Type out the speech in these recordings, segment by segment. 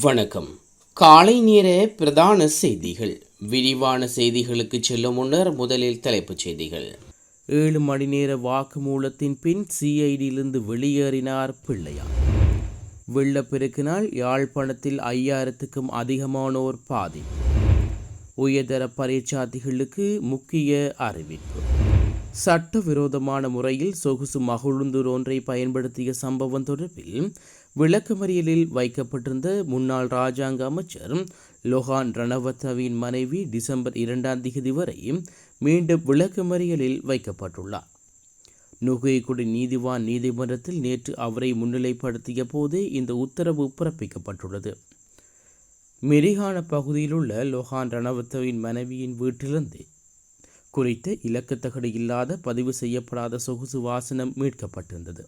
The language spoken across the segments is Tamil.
வணக்கம். காலை நேர பிரதான செய்திகள். விரிவான செய்திகளுக்கு செல்லும் முன்னர் முதலில் தலைப்புச் செய்திகள். ஏழு மணி நேர வாக்குமூலத்தின் பின் சிஐடியிலிருந்து வெளியேறினார் பிள்ளையார். வெள்ளப்பெருக்கினால் யாழ்ப்பாணத்தில் ஐயாயிரத்துக்கும் அதிகமானோர் பாதி. உயர்தர பரீட்சார்த்திகளுக்கு முக்கிய அறிவிப்பு. சட்டவிரோதமான முறையில் சொகுசு மகிழுந்தூர் ஒன்றை பயன்படுத்திய சம்பவம் தொடர்பில் விளக்கமறியலில் வைக்கப்பட்டிருந்த முன்னாள் ராஜாங்க அமைச்சர் லொஹான் ரணவத்தவின் மனைவி டிசம்பர் இரண்டாம் தேதி வரை மீண்டும் விளக்கமறியலில் வைக்கப்பட்டுள்ளார். நுகைக்குடி நீதிவான் நீதிமன்றத்தில் நேற்று அவரை முன்னிலைப்படுத்திய போதே இந்த உத்தரவு பிறப்பிக்கப்பட்டுள்ளது. மெரிகான பகுதியில் உள்ள லொஹான் ரணவத்தவின் மனைவியின் வீட்டிலிருந்து குறித்த இலக்கத்தகடு இல்லாத பதிவு செய்யப்படாத சொகுசு வாசனம் மீட்கப்பட்டிருந்தது.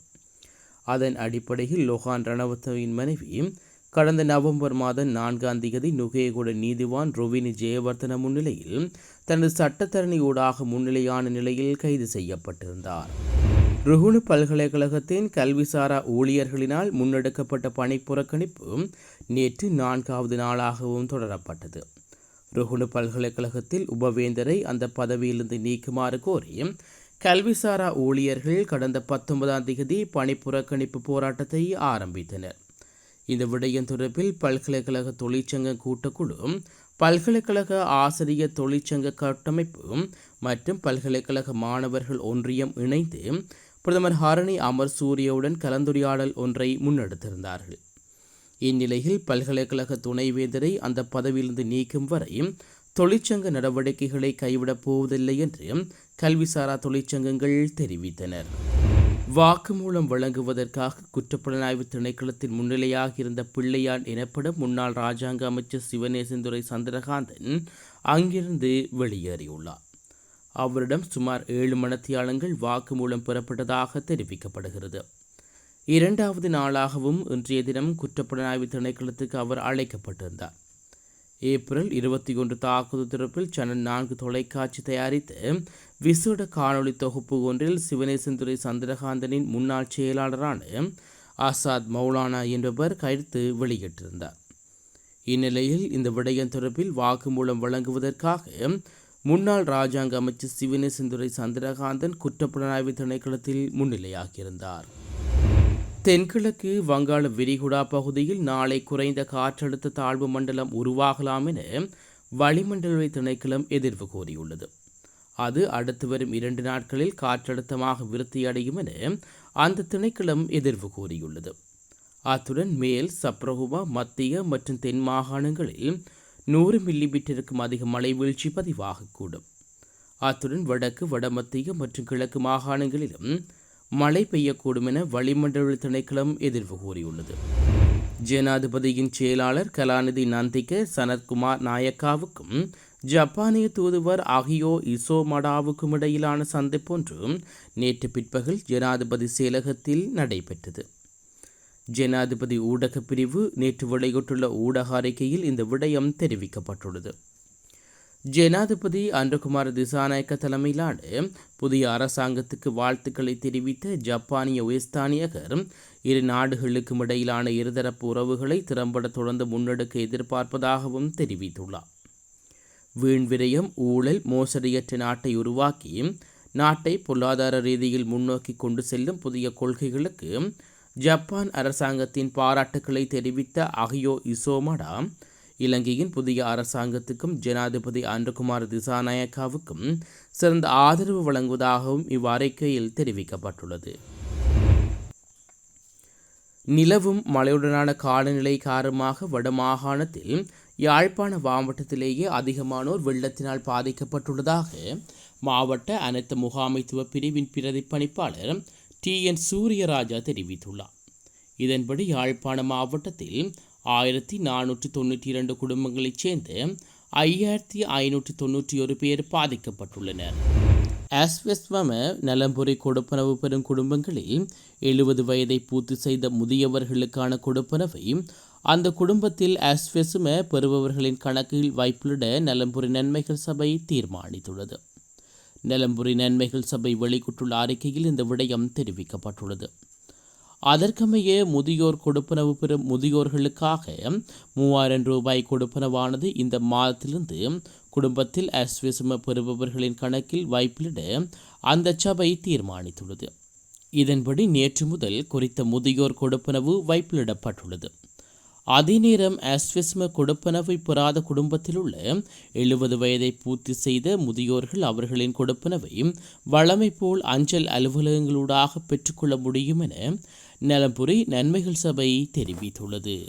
அதன் அடிப்படையில் லொஹான் ரணவத்தவின் மனைவி கடந்த நவம்பர் மாதம் நான்காம் தேதி நுகேகுட நீதிவான் ரொவினி ஜெயவர்தன முன்னிலையில் தனது சட்டத்தரணி ஊடாக முன்னிலையான நிலையில் கைது செய்யப்பட்டிருந்தார். ருகுணு பல்கலைக்கழகத்தின் கல்விசாரா ஊழியர்களினால் முன்னெடுக்கப்பட்ட பணி புறக்கணிப்பு நேற்று நான்காவது நாளாகவும் தொடரப்பட்டது. ருகுணு பல்கலைக்கழகத்தில் உபவேந்தரை அந்த பதவியிலிருந்து நீக்குமாறு கோரி கல்விசாரா ஊழியர்கள் கடந்த பத்தொன்பதாம் தேதி பணி புறக்கணிப்பு போராட்டத்தை ஆரம்பித்தனர். இந்த விடயம் தொடர்பில் பல்கலைக்கழக தொழிற்சங்க கூட்டக்குழு பல்கலைக்கழக ஆசிரியர் தொழிற்சங்க கட்டமைப்பு மற்றும் பல்கலைக்கழக மாணவர்கள் ஒன்றியம் இணைந்து பிரதமர் ஹரணி அமர் சூரியவுடன் கலந்துரையாடல் ஒன்றை முன்னெடுத்திருந்தார்கள். இந்நிலையில் பல்கலைக்கழக துணைவேந்தரை அந்த பதவியிலிருந்து நீக்கும் வரை தொழிற்சங்க நடவடிக்கைகளை கைவிடப் போவதில்லை என்று கல்விசாரா தொழிற்சங்கங்கள் தெரிவித்தனர். வாக்குமூலம் வழங்குவதற்காக குற்றப்புலனாய்வு திணைக்களத்தின் முன்னிலையாக இருந்த பிள்ளையான் எனப்படும் முன்னாள் ராஜாங்க அமைச்சர் சிவநேசந்துரை சந்திரகாந்தன் அங்கிருந்து வெளியேறியுள்ளார். அவரிடம் சுமார் ஏழு மணத்தியாளங்கள் வாக்குமூலம் பெறப்பட்டதாக தெரிவிக்கப்படுகிறது. இரண்டாவது நாளாகவும் இன்றைய தினம் குற்றப்புலனாய்வு திணைக்களத்துக்கு அவர் அழைக்கப்பட்டிருந்தார். ஏப்ரல் இருபத்தி ஒன்று தாக்குதல் தொடர்பில் சேனல் நான்கு தொலைக்காட்சி தயாரித்து விசேட காணொளி தொகுப்பு ஒன்றில் சிவனேசந்துரை சந்திரகாந்தனின் முன்னாள் செயலாளரான ஆசாத் மௌலானா என்பவர் கருத்து வெளியிட்டிருந்தார். இந்நிலையில் இந்த விடயம் தொடர்பில் வாக்குமூலம் வழங்குவதற்காக முன்னாள் ராஜாங்க அமைச்சர் சிவனேசந்துரை சந்திரகாந்தன் குற்றப்புலனாய்வு திணைக்களத்தில் முன்னிலையாகியிருந்தார். தென்கிழக்கு வங்காள விரிகுடா பகுதியில் நாளை குறைந்த காற்றழுத்த தாழ்வு மண்டலம் உருவாகலாம் என வளிமண்டல திணைக்களம் எதிர்வு கூறியுள்ளது. அது அடுத்து வரும் இரண்டு நாட்களில் காற்றழுத்தமாக விருத்தியடையும் என அந்த திணைக்களம் எதிர்வு கூறியுள்ளது. அத்துடன் மேல் சப்ரகுவா மத்திய மற்றும் தென் மாகாணங்களில் நூறு மில்லிமீட்டருக்கும் அதிக மழை வீழ்ச்சி பதிவாகக்கூடும். அத்துடன் வடக்கு வடமத்திய மற்றும் கிழக்கு மாகாணங்களிலும் மழை பெய்யக்கூடும் என வளிமண்டல திணைக்களம் எதிர்வு கூறியுள்ளது. ஜனாதிபதியின் செயலாளர் கலாநிதி நந்திக்க சனத்குமார் நாயக்காவுக்கும் ஜப்பானிய தூதுவர் அகியோ இசோமடாவுக்கும் இடையிலான சந்திப்பொன்று நேற்று பிற்பகல் ஜனாதிபதி செயலகத்தில் நடைபெற்றது. ஜனாதிபதி ஊடகப் பிரிவு நேற்று வெளியிட்டுள்ள ஊடக அறிக்கையில் இந்த விடயம் தெரிவிக்கப்பட்டுள்ளது. ஜனாதிபதி அன்றகுமார் திசாநாயக்க தலைமையிலான புதிய அரசாங்கத்துக்கு வாழ்த்துக்களை தெரிவித்த ஜப்பானிய உயர்ஸ்தானியகர் இரு நாடுகளுக்கும் இடையிலான இருதரப்பு உறவுகளை திறம்பட தொடர்ந்து முன்னெடுக்க எதிர்பார்ப்பதாகவும் தெரிவித்துள்ளார். வீண் விரயம் ஊழல் மோசடியற்ற நாட்டை உருவாக்கி நாட்டை பொருளாதார ரீதியில் முன்னோக்கி கொண்டு செல்லும் புதிய கொள்கைகளுக்கு ஜப்பான் அரசாங்கத்தின் பாராட்டுக்களை தெரிவித்த அகியோ இசோமடா இலங்கையின் புதிய அரசாங்கத்துக்கும் ஜனாதிபதி அன்றகுமார் திசாநாயக்காவுக்கும் சிறந்த ஆதரவு வழங்குவதாகவும் இவ்வறிக்கையில் தெரிவிக்கப்பட்டுள்ளது. நிலவும் மழையுடனான காலநிலை காரணமாக வடமாகாணத்தில் யாழ்ப்பாண மாவட்டத்திலேயே அதிகமானோர் வெள்ளத்தினால் பாதிக்கப்பட்டுள்ளதாக மாவட்ட அனைத்து முகாமைத்துவ பிரிவின் பிரதிப்பணிப்பாளர் டி என் சூரியராஜா தெரிவித்துள்ளார். இதன்படி யாழ்ப்பாண மாவட்டத்தில் ஆயிரத்தி நானூற்றி தொண்ணூற்றி இரண்டு குடும்பங்களைச் சேர்ந்து ஐயாயிரத்தி ஐநூற்றி தொண்ணூற்றி ஒரு பேர் பாதிக்கப்பட்டுள்ளனர். ஆஸ்வெஸ்வம நலம்புரை கொடுப்பனவு பெறும் குடும்பங்களில் எழுபது வயதை பூர்த்தி செய்த முதியவர்களுக்கான கொடுப்பனவை அந்த குடும்பத்தில் ஆஸ்வெசும பெறுபவர்களின் கணக்கில் வைப்பிலிட நலம்புரி நன்மைகள் சபை தீர்மானித்துள்ளது. நலம்புரி நன்மைகள் சபை வெளியிட்டுள்ள அறிக்கையில் இந்த விடயம் தெரிவிக்கப்பட்டுள்ளது. அதற்கமைய முதியோர் கொடுப்பனவு பெறும் முதியோர்களுக்காக மூவாயிரம் ரூபாய் கொடுப்பனவானது இந்த மாதத்திலிருந்து குடும்பத்தில் அஸ்விசம பெறுபவர்களின் கணக்கில் வைப்பிலிட அந்த சபை தீர்மானித்துள்ளது. இதன்படி நேற்று முதல் குறித்த முதியோர் கொடுப்பனவு வைப்பிலிடப்பட்டுள்ளது அதே நேரம் அஸ்விஸ்ம கொடுப்பனவை பெறாத குடும்பத்தில் உள்ள எழுபது வயதை பூர்த்தி செய்த முதியோர்கள் அவர்களின் கொடுப்பனவை வழமை போல் அஞ்சல் அலுவலகங்களூடாக பெற்றுக்கொள்ள முடியும் என நலம்புரி நன்மைகள் சபை தெரிவித்துள்ளது.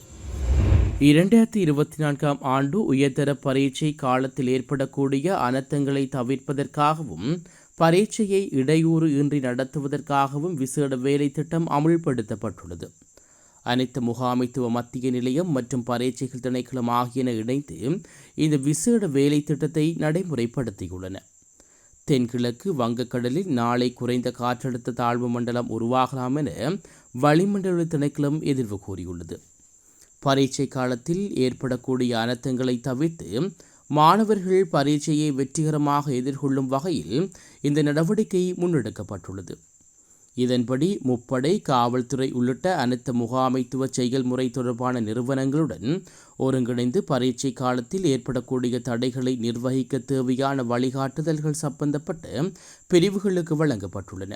இரண்டாயிரத்தி இருபத்தி நான்காம் ஆண்டு உயர்தர பரீட்சை காலத்தில் ஏற்படக்கூடிய அனர்த்தங்களை தவிர்ப்பதற்காகவும் பரீட்சையை இடையூறு இன்றி நடத்துவதற்காகவும் விசேட வேலை திட்டம் அமுல்படுத்தப்பட்டுள்ளது. அனைத்து முகாமைத்துவ மத்திய நிலையம் மற்றும் பரீட்சைகள் திணைக்களம் ஆகியன இணைந்து இந்த விசேட வேலை திட்டத்தை நடைமுறைப்படுத்தியுள்ளன. தென்கிழக்கு வங்கக்கடலில் நாளை குறைந்த காற்றழுத்த தாழ்வு மண்டலம் உருவாகலாம் என வளிமண்டல திணைக்களம் எதிர்வு கூறியுள்ளது. பரீட்சை காலத்தில் ஏற்படக்கூடிய அனர்த்தங்களை தவிர்த்து மாணவர்கள் பரீட்சையை வெற்றிகரமாக எதிர்கொள்ளும் வகையில் இந்த நடவடிக்கை முன்னெடுக்கப்பட்டுள்ளது. இதன்படி முப்படை காவல்துறை உள்ளிட்ட அனைத்து முகாமைத்துவ செயல்முறை தொடர்பான நிறுவனங்களுடன் ஒருங்கிணைந்து பரீட்சை காலத்தில் ஏற்படக்கூடிய தடைகளை நிர்வகிக்க தேவையான வழிகாட்டுதல்கள் சம்பந்தப்பட்ட பிரிவுகளுக்கு வழங்கப்பட்டுள்ளன.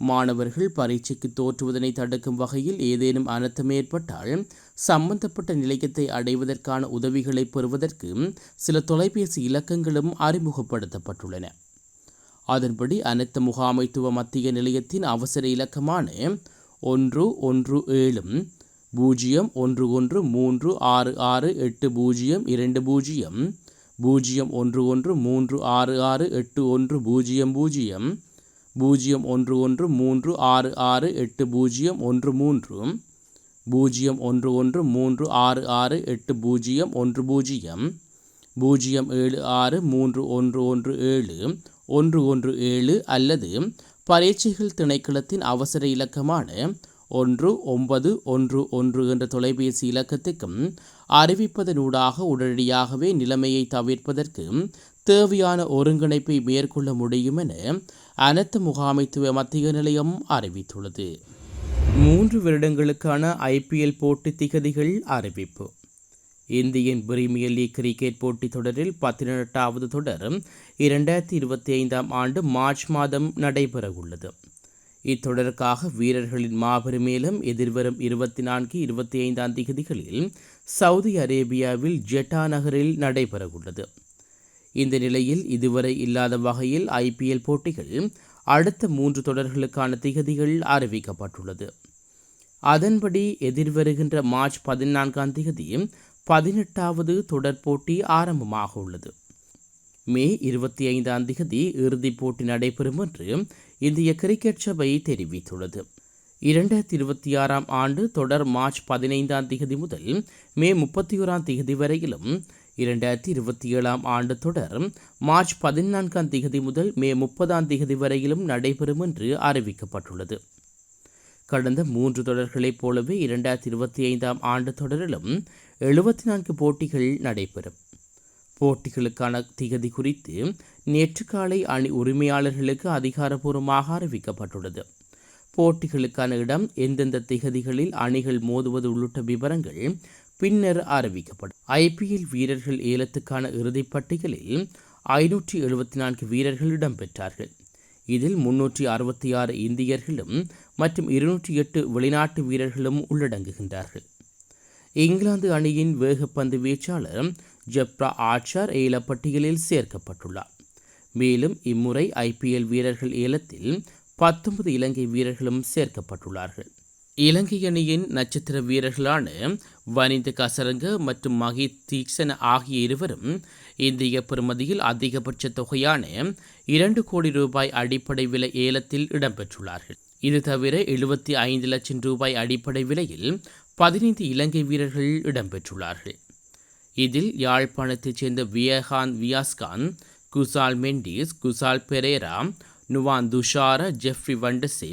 மாணவர்கள் பரீட்சைக்கு தோற்றுவதனை தடுக்கும் வகையில் ஏதேனும் அனர்த்தம் ஏற்பட்டால் சம்பந்தப்பட்ட நிலையத்தை அடைவதற்கான உதவிகளை பெறுவதற்கு சில தொலைபேசி இலக்கங்களும் அறிமுகப்படுத்தப்பட்டுள்ளன. அதன்படி அனைத்து முகாமைத்துவ மத்திய நிலையத்தின் அவசர இலக்கமான ஒன்று ஒன்று ஏழும் பூஜ்ஜியம் ஒன்று ஒன்று மூன்று ஆறு ஆறு எட்டு பூஜ்ஜியம் இரண்டு பூஜ்ஜியம் பூஜ்ஜியம் ஒன்று ஒன்று மூன்று ஆறு ஆறு எட்டு ஒன்று பூஜ்ஜியம் பூஜ்ஜியம் பூஜ்ஜியம் ஒன்று ஒன்று மூன்று ஆறு ஆறு எட்டு பூஜ்ஜியம் ஒன்று மூன்று பூஜ்ஜியம் ஒன்று ஒன்று மூன்று ஆறு ஆறு எட்டு பூஜ்ஜியம் ஒன்று பூஜ்ஜியம் பூஜ்ஜியம் ஏழு ஆறு மூன்று ஒன்று ஒன்று ஏழு ஒன்று ஒன்று ஏழு அல்லது பரீட்சைகள் திணைக்களத்தின் அவசர இலக்கமான ஒன்று ஒன்பது ஒன்று ஒன்று என்ற தொலைபேசி இலக்கத்துக்கும் அறிவிப்பதனூடாக உடனடியாகவே நிலைமையை தவிர்ப்பதற்கு தேவையான ஒருங்கிணைப்பை மேற்கொள்ள முடியும் என அனைத்து முகாமைத்துவ மத்திய நிலையம் அறிவித்துள்ளது. மூன்று வருடங்களுக்கான ஐபிஎல் போட்டி திகதிகள் அறிவிப்பு. இந்தியன் பிரீமியர் லீக் கிரிக்கெட் போட்டித் தொடரில் பதினெட்டாவது தொடர் இரண்டாயிரத்தி இருபத்தி ஐந்தாம் ஆண்டு மார்ச் மாதம் நடைபெறவுள்ளது. இத்தொடருக்காக வீரர்களின் மாபெரும் மேலும் எதிர்வரும் இருபத்தி நான்கு இருபத்தி ஐந்தாம் திகதிகளில் சவுதி அரேபியாவில் ஜெட்டா நகரில் நடைபெறவுள்ளது. இந்த நிலையில் இதுவரை இல்லாத வகையில் ஐபிஎல் போட்டிகள் அடுத்த மூன்று தொடர்களுக்கான திகதிகள் அறிவிக்கப்பட்டுள்ளது. அதன்படி எதிர்வருகின்ற மார்ச் பதினான்காம் தேதி பதினெட்டாவது தொடர் போட்டி ஆரம்பமாக உள்ளது. மே இருபத்தி ஐந்தாம் திகதி இறுதிப் போட்டி நடைபெறும் என்று இந்திய கிரிக்கெட் சபை தெரிவித்துள்ளது. இரண்டாயிரத்தி இருபத்தி ஆறாம் ஆண்டு தொடர் மார்ச் பதினைந்தாம் தேதி முதல் மே முப்பத்தி ஓராம் திகதி வரையிலும் இரண்டாயிரத்தி இருபத்தி ஏழாம் ஆண்டு தொடர் மார்ச் பதினான்காம் திகதி முதல் மே முப்பதாம் திகதி வரையிலும் நடைபெறும் என்று அறிவிக்கப்பட்டுள்ளது. கடந்த மூன்று தொடர்களைப் போலவே இரண்டாயிரத்தி இருபத்தி ஐந்தாம் ஆண்டு தொடரிலும் எழுபத்தி நான்கு போட்டிகள் நடைபெறும். போட்டிகளுக்கான திகதி குறித்து நேற்று காலை அணி உரிமையாளர்களுக்கு அதிகாரப்பூர்வமாக அறிவிக்கப்பட்டுள்ளது. போட்டிகளுக்கான இடம் எந்தெந்த திகதிகளில் அணிகள் மோதுவது உள்ளிட்ட விவரங்கள் பின்னர் அறிவிக்கப்படும். ஐபிஎல் வீரர்கள் ஏலத்துக்கான இறுதிப் பட்டியலில் ஐநூற்றி எழுபத்தி நான்கு வீரர்கள் இடம்பெற்றார்கள். இதில் முன்னூற்றி அறுபத்தி ஆறு இந்தியர்களும் மற்றும் இருநூற்றி எட்டு வெளிநாட்டு வீரர்களும் உள்ளடங்குகின்றார்கள். இங்கிலாந்து அணியின் வேகப்பந்து வீச்சாளர் ஜெப்ரா ஆட்சார் ஏலப்பட்டியலில் சேர்க்கப்பட்டுள்ளார். மேலும் இம்முறை ஐபிஎல் வீரர்கள் ஏலத்தில் பத்தொன்பது இலங்கை வீரர்களும் சேர்க்கப்பட்டுள்ளார்கள். இலங்கை அணியின் நட்சத்திர வீரர்களான வனித கசரங்க மற்றும் மகி தீக்ஷன் ஆகிய இருவரும் இந்திய பெறுமதியில் அதிகபட்ச தொகையான இரண்டு கோடி ரூபாய் அடிப்படை விலை ஏலத்தில் இடம்பெற்றுள்ளார்கள். இது தவிர எழுபத்தி ஐந்து லட்சம் ரூபாய் அடிப்படை விலையில் பதினைந்து இலங்கை வீரர்கள் இடம்பெற்றுள்ளார்கள். இதில் யாழ்ப்பாணத்தைச் சேர்ந்த வியகாந்த் வியாஸ்கான் குசால் மெண்டிஸ் குசால் பெரேரா நுவான் துஷார ஜெஃப்ரி வண்டசே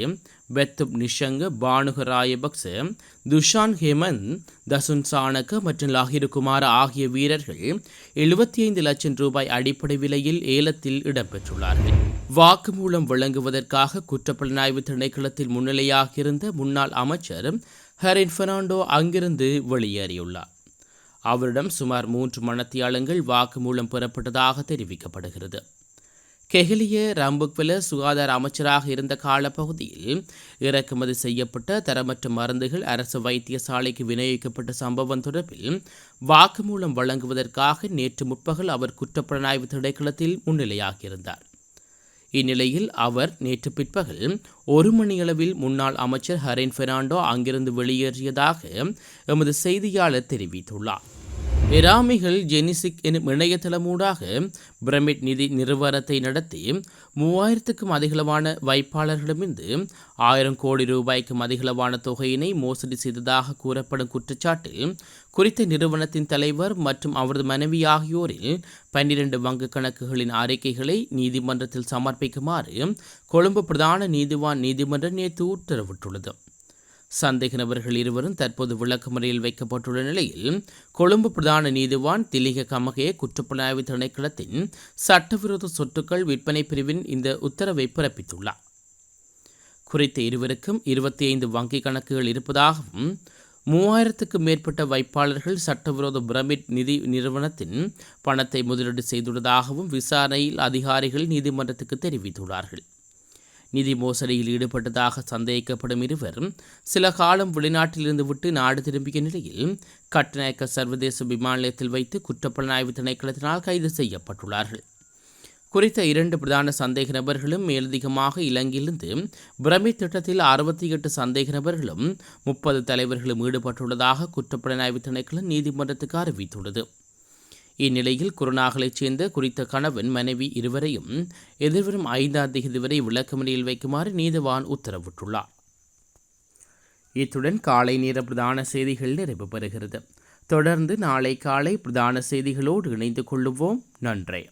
பெத்துப் நிஷங்க பானுக ராயபக்ச துஷான் ஹேமந்த் தசுன் சாணக்க மற்றும் லாகிரு குமார ஆகிய வீரர்கள் எழுபத்தி ஐந்து லட்சம் ரூபாய் அடிப்படை விலையில் ஏலத்தில் இடம்பெற்றுள்ளார்கள். வாக்குமூலம் வழங்குவதற்காக குற்றப்புலனாய்வு திணைக்களத்தில் முன்னிலையாக இருந்த முன்னாள் அமைச்சர் ஹரின் பெர்னாண்டோ அங்கிருந்து வெளியேறியுள்ளார். அவரிடம் சுமார் மூன்று மணத்தியாளங்கள் வாக்குமூலம் பெறப்பட்டதாக தெரிவிக்கப்படுகிறது. கெஹிலிய ரம்புக்வெல சுகாதார அமைச்சராக இருந்த காலப்பகுதியில் இறக்குமதி செய்யப்பட்ட தரமற்ற மருந்துகள் அரசு வைத்தியசாலைக்கு விநியோகிக்கப்பட்ட சம்பவம் தொடர்பில் வாக்குமூலம் வழங்குவதற்காக நேற்று முற்பகல் அவர் குற்றப்புலனாய்வு திணைக்களத்தில் முன்னிலையாகியிருந்தார். இந்நிலையில் அவர் நேற்று பிற்பகல் ஒரு மணியளவில் முன்னாள் அமைச்சர் ஹரேன் பெர்னாண்டோ அங்கிருந்து வெளியேறியதாக எமது செய்தியாளர் தெரிவித்துள்ளார். இராமிகள் ஜெனிசிக் எனும் இணையதளமூடாக பிரமிட் நிதி நிறுவனத்தை நடத்தி மூவாயிரத்துக்கும் அதிகளவான வைப்பாளர்களிடமிருந்து ஆயிரம் கோடி ரூபாய்க்கும் அதிகளவான தொகையினை மோசடி செய்ததாக கூறப்படும் குற்றச்சாட்டில் குறித்த நிறுவனத்தின் தலைவர் மற்றும் அவரது மனைவி ஆகியோரில் பன்னிரண்டு வங்கு கணக்குகளின் அறிக்கைகளை நீதிமன்றத்தில் சமர்ப்பிக்குமாறு கொழும்பு பிரதான நீதிவான் நீதிமன்றம் நேற்று உத்தரவிட்டுள்ளது. சந்தேக நபர்கள் இருவரும் தற்போது விளக்கமறையில் வைக்கப்பட்டுள்ள நிலையில் கொழும்பு பிரதான நீதிவான் திலிக கமகே குற்றப்புலனாய்வு திணைக்களத்தின் சட்டவிரோத சொத்துக்கள் விற்பனை பிரிவின் இந்த உத்தரவை பிறப்பித்துள்ளார். குறித்த இருவருக்கும் இருபத்தி ஐந்து வங்கிக் கணக்குகள் இருப்பதாகவும் மூவாயிரத்துக்கும் மேற்பட்ட வைப்பாளர்கள் சட்டவிரோத பிரமிட் நிதி நிறுவனத்தின் பணத்தை முதலீடு செய்துள்ளதாகவும் விசாரணையில் அதிகாரிகள் நீதிமன்றத்துக்கு தெரிவித்துள்ளார்கள். நிதி மோசடியில் ஈடுபட்டதாக சந்தேகிக்கப்படும் இருவர் சில காலம் வெளிநாட்டிலிருந்து விட்டு நாடு திரும்பிய நிலையில் கட்டநாயக்க சர்வதேச விமான நிலையத்தில் வைத்து குற்றப்புலனாய்வு திணைக்களத்தினால் கைது செய்யப்பட்டுள்ளார்கள். குறித்த இரண்டு பிரதான சந்தேக நபர்களும் மேலதிகமாக இலங்கையிலிருந்து பிரமித் திட்டத்தில் அறுபத்தி எட்டு சந்தேக நபர்களும் முப்பது தலைவர்களும் ஈடுபட்டுள்ளதாக குற்றப்புலனாய்வு திணைக்களம் நீதிமன்றத்துக்கு அறிவித்துள்ளது. இந்நிலையில் குருநாகலைச் சேர்ந்த குறித்த கணவன் மனைவி இருவரையும் எதிர்வரும் ஐந்தாம் தேதி வரை விளக்கமறியில் வைக்குமாறு நீதிவான் உத்தரவிட்டுள்ளார். இத்துடன் காலை நேர பிரதான செய்திகள் நிறைவு பெறுகிறது தொடர்ந்து நாளை காலை பிரதான செய்திகளோடு இணைந்து கொள்ளுவோம். நன்றி.